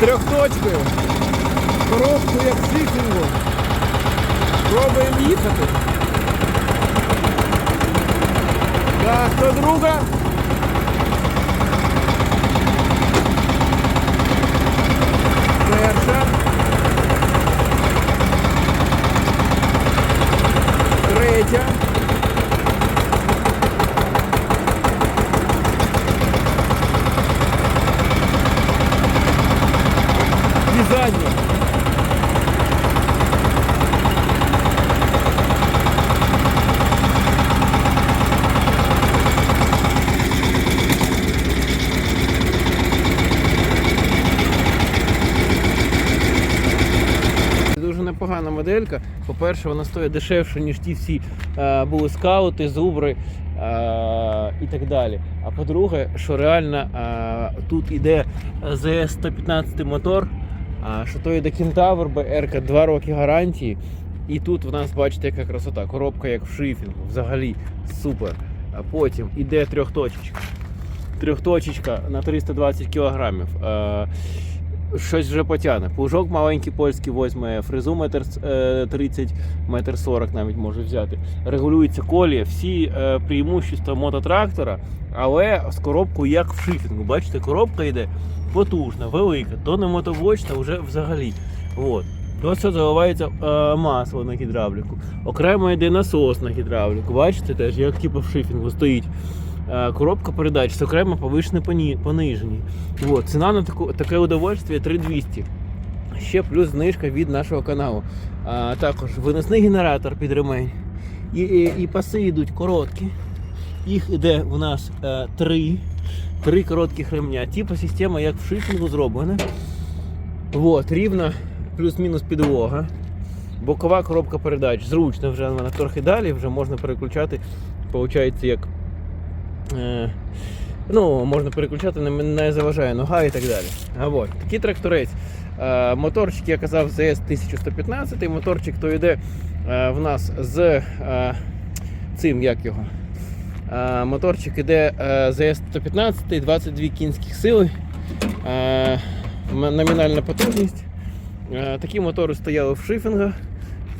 Трьох точкою. Коробку як сікло. Пробуємо їхати. Так, хто друга? Непогана моделька. По-перше, вона стоїть дешевше, ніж ті всі е, були скаути, зубри е, і так далі. А по-друге, що реально е, тут іде ЗС-115 мотор, а що то йде Кентавр БРК 2 роки гарантії. І тут в нас, бачите, яка красота. Коробка як в шифінгу, взагалі супер. А потім іде трьохточечка. Трьохточечка на 320 кілограмів. Е, щось вже потягне. Плужок маленький польський возьме, фрезу метр е, 30, метр 40 навіть може взяти. Регулюється колія, всі е, преимущества мототрактора, але з коробкою як в шифінгу. Бачите, коробка йде потужна, велика, то не мотоблочна вже взагалі. От. Ось це заливається е, масло на гідравліку. Окремо йде насос на гідравліку. Бачите теж, як типу в шифінгу стоїть. Е, Коробка передач з окремо повишене поні- понижені. Вот. Ціна на таку, таке удовольствие 3200. Ще плюс знижка від нашого каналу. А, також виносний генератор під ремень. І, і, і паси йдуть короткі. Їх іде у нас е, три. Три коротких ремня. Типа система як в шифінгу зроблена. Вот, рівна, плюс-мінус підлога. Бокова коробка передач. Зручна вже вона трохи далі, вже можна переключати. Получається, як. Е, Ну, можна переключати, не, заважає нога і так далі. А от, такий тракторець. Е, моторчик, я казав, ЗС 1115, моторчик то йде е, в нас з цим, як його. Моторчик іде е, ЗС 115, 22 кінських сили, номінальна потужність. Такі мотори стояли в шифінгах,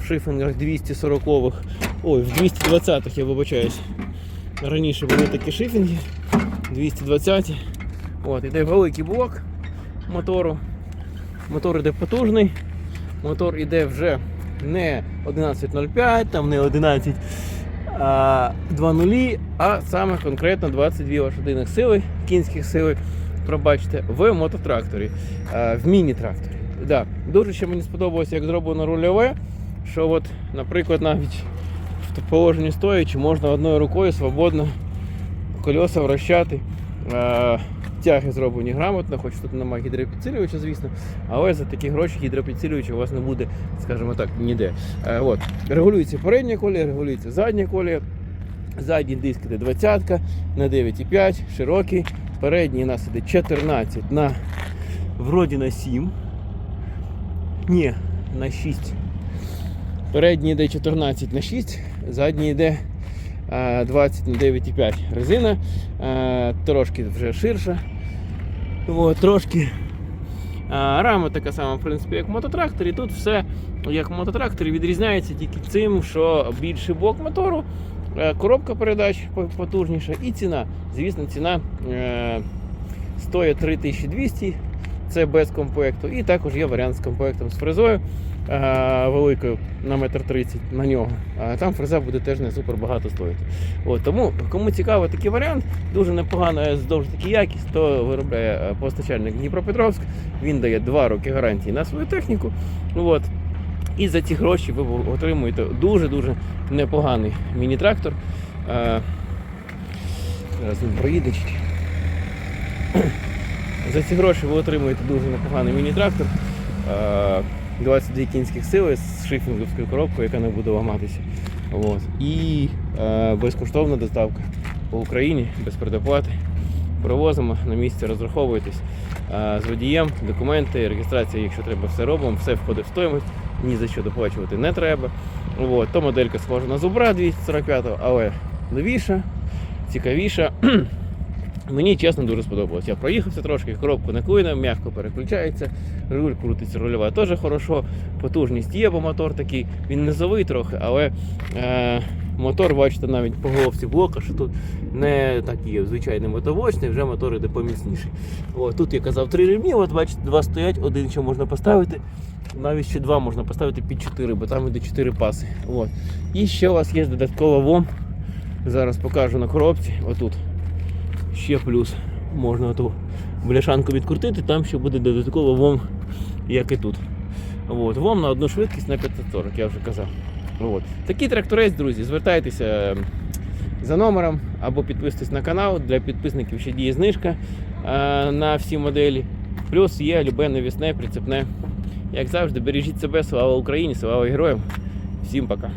в шифінгах 240-х, ой, в 220-х, я вибачаюсь. Раніше були такі шифінги. 220. От, іде великий блок мотору. Мотор іде потужний. Мотор іде вже не 11.05, там не 11 а 2.0, а саме конкретно 22 лошадиних сили, кінських сили, пробачте, в мототракторі, в міні-тракторі. Да. Дуже ще мені сподобалося, як зроблено рульове, що от, наприклад, навіть в положенні стоячи можна одною рукою свободно колеса вращати. Е, Тяги зроблені грамотно, хоч тут немає гідропідсилювача, звісно, але за такі гроші гідропідсилювача у вас не буде, скажімо так, ніде. Е, От. Регулюється передня колія, регулюється задня колія. Задній диск іде 20 на 9,5, широкий. Передній у нас іде 14 на вроді на 7. Ні, на 6. Передній йде 14 на 6, задній йде е, 20 на 9,5 резина, е, трошки вже ширша. От, трошки рама така сама, в принципі, як в мототракторі. Тут все як в мототракторі відрізняється тільки цим, що більший блок мотору, е, коробка передач потужніша і ціна. Звісно, ціна е, стоїть 3200, це без комплекту. І також є варіант з комплектом з фрезою е, великою на метр 30 на нього. Там фреза буде теж не супер багато стоїти. От, тому кому цікавий такий варіант, дуже непогана здовж таки якість, то виробляє е, постачальник Дніпропетровськ. Він дає 2 роки гарантії на свою техніку. От. І за ці гроші ви отримуєте дуже-дуже непоганий міні-трактор. Е, Зараз він проїде. За ці гроші ви отримуєте дуже непоганий міні-трактор. Е, 22 кінських сили з шифінговською коробкою, яка не буде ламатися. От. І е, безкоштовна доставка по Україні без предоплати. Привозимо на місці, розраховуєтесь е, з водієм, документи, реєстрація, якщо треба, все робимо, все входить в стоїмость, ні за що доплачувати не треба. От. То моделька схожа на зубра 245, але новіша, цікавіша. Мені чесно дуже сподобалось. Я проїхався трошки, коробка не м'яко переключається, руль крутиться, рульова теж хорошо, потужність є, бо мотор такий, він низовий трохи, але е, мотор, бачите, навіть по головці блока, що тут не такий звичайний мотовочний, вже мотор іде поміцніший. О, тут я казав три ремні, от бачите, два стоять, один ще можна поставити. Навіть ще два можна поставити під 4, бо там іде 4 паси. От. І ще у вас є додаткова ВОМ. Зараз покажу на коробці. Отут. Ще плюс. Можна ту бляшанку відкрутити, там ще буде додатково ВОМ, як і тут. От. ВОМ на одну швидкість на 540, я вже казав. От. Такий тракторець, друзі, звертайтеся ем, за номером або підписуйтесь на канал. Для підписників ще діє знижка е, на всі моделі. Плюс є любе навісне, прицепне. Як завжди, бережіть себе, слава Україні, слава героям. Всім пока.